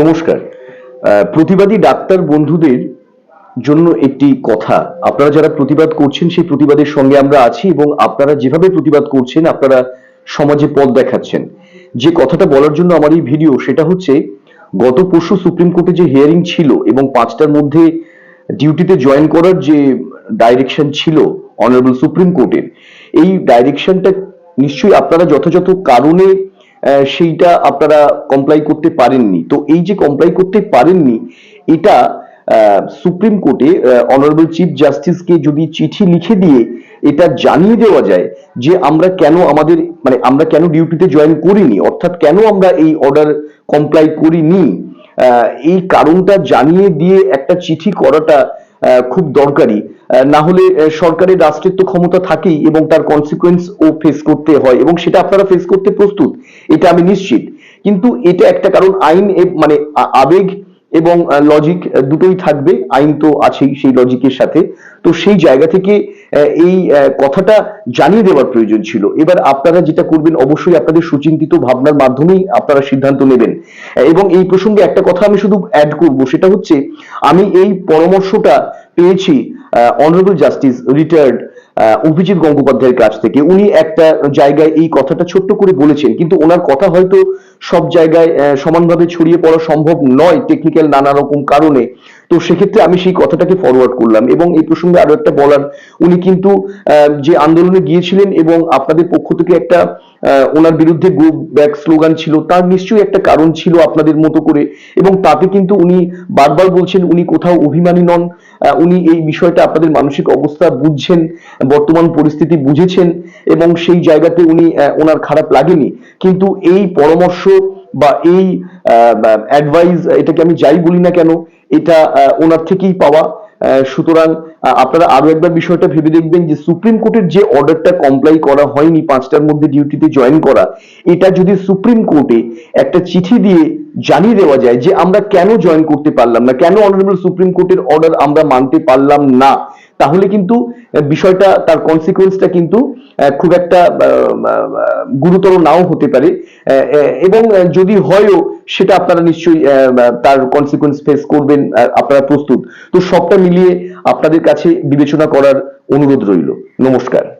নমস্কার। প্রতিবাদী ডাক্তার বন্ধুদের জন্য একটি কথা। আপনারা যারা প্রতিবাদ করছেন, সেই প্রতিবাদের সঙ্গে আমরা আছি এবং আপনারা যেভাবে প্রতিবাদ করছেন, আপনারা সমাজে পথ দেখাচ্ছেন। যে কথাটা বলার জন্য আমার এই ভিডিও, সেটা হচ্ছে, গত পরশু সুপ্রিম কোর্টে যে হিয়ারিং ছিল এবং পাঁচটার মধ্যে ডিউটিতে জয়েন করার যে ডাইরেকশন ছিল অনারেবল সুপ্রিম কোর্টের, এই ডাইরেকশনটা নিশ্চয়ই আপনারা যথাযথ কারণে সেইটা আপনারা কমপ্লাই করতে পারেননি। তো এই যে কমপ্লাই করতে পারেননি, এটা সুপ্রিম কোর্টে অনারেবল চিফ জাস্টিসকে যদি চিঠি লিখে দিয়ে এটা জানিয়ে দেওয়া যায় যে আমরা কেন আমাদের মানে আমরা কেন ডিউটিতে জয়েন করিনি, অর্থাৎ কেন আমরা এই অর্ডার কমপ্লাই করিনি এই কারণটা জানিয়ে দিয়ে একটা চিঠি করাটা খুব দরকারি। না হলে সরকারের রাষ্ট্রের তো ক্ষমতা থাকেই এবং তার কনসিকুয়েন্স ও ফেস করতে হয় এবং সেটা আপনারা ফেস করতে প্রস্তুত। এটা আমি নিশ্চিত। কিন্তু এটা একটা কারণ, আইন মানে আবেগ এবং লজিক দুটোই থাকবে। আইন তো আছেই সেই লজিকের সাথে। তো সেই জায়গা থেকে এই কথাটা জানিয়ে দেওয়ার প্রয়োজন ছিল। এবার আপনারা যেটা করবেন, অবশ্যই আপনাদের সুচিন্তিত ভাবনার মাধ্যমেই আপনারা সিদ্ধান্ত নেবেন। এবং এই প্রসঙ্গে একটা কথা আমি শুধু অ্যাড করব, সেটা হচ্ছে, আমি এই পরামর্শটা পেয়েছি অনারেবল জাস্টিস রিটায়ার্ড অভিজিৎ গঙ্গোপাধ্যায়ের কাছ থেকে। উনি একটা জায়গায় এই কথাটা ছোট্ট করে বলেছেন, কিন্তু ওনার কথা হয়তো সব জায়গায় সমানভাবে ছড়িয়ে পড়া সম্ভব নয় টেকনিক্যাল নানা রকম কারণে। তো সেক্ষেত্রে আমি সেই কথাটাকে ফরওয়ার্ড করলাম এবং এই প্রসঙ্গে আরও একটা বলার, উনি কিন্তু যে আন্দোলনে গিয়েছিলেন এবং আপনাদের পক্ষ থেকে একটা ওনার বিরুদ্ধে গো ব্যাক স্লোগান ছিল, তার নিশ্চয়ই একটা কারণ ছিল আপনাদের মতো করে এবং তাতে কিন্তু উনি বারবার বলছেন উনি কোথাও অভিমানী নন উনি এই বিষয়টা আপনাদের মানসিক অবস্থা বুঝছেন, বর্তমান পরিস্থিতি বুঝেছেন এবং সেই জায়গাতে উনি ওনার খারাপ লাগেনি। কিন্তু এই পরামর্শ বা এই অ্যাডভাইস এটাকে আমি যাই বলি না কেন, এটা ওনার থেকেই পাওয়া। সুতরাং আপনারা আরও একবার বিষয়টা ভেবে দেখবেন যে সুপ্রিম কোর্টের যে অর্ডারটা কমপ্লাই করা হয়নি পাঁচটার মধ্যে ডিউটিতে জয়েন করা, এটা যদি সুপ্রিম কোর্টে একটা চিঠি দিয়ে জানিয়ে দেওয়া যায় যে আমরা কেন জয়েন করতে পারলাম না, কেন অনারেবল সুপ্রিম কোর্টের অর্ডার আমরা মানতে পারলাম না তাহলে কিন্তু বিষয়টা, তার কনসিকুয়েন্সটা কিন্তু খুব একটা গুরুতর নাও হতে পারে। এবং যদি হয়ও, সেটা আপনারা নিশ্চয়ই তার কনসিকুয়েন্স ফেস করবেন আপনারা প্রস্তুত। তো সবটা মিলিয়ে আপনাদের কাছে বিবেচনা করার অনুরোধ রইল। নমস্কার।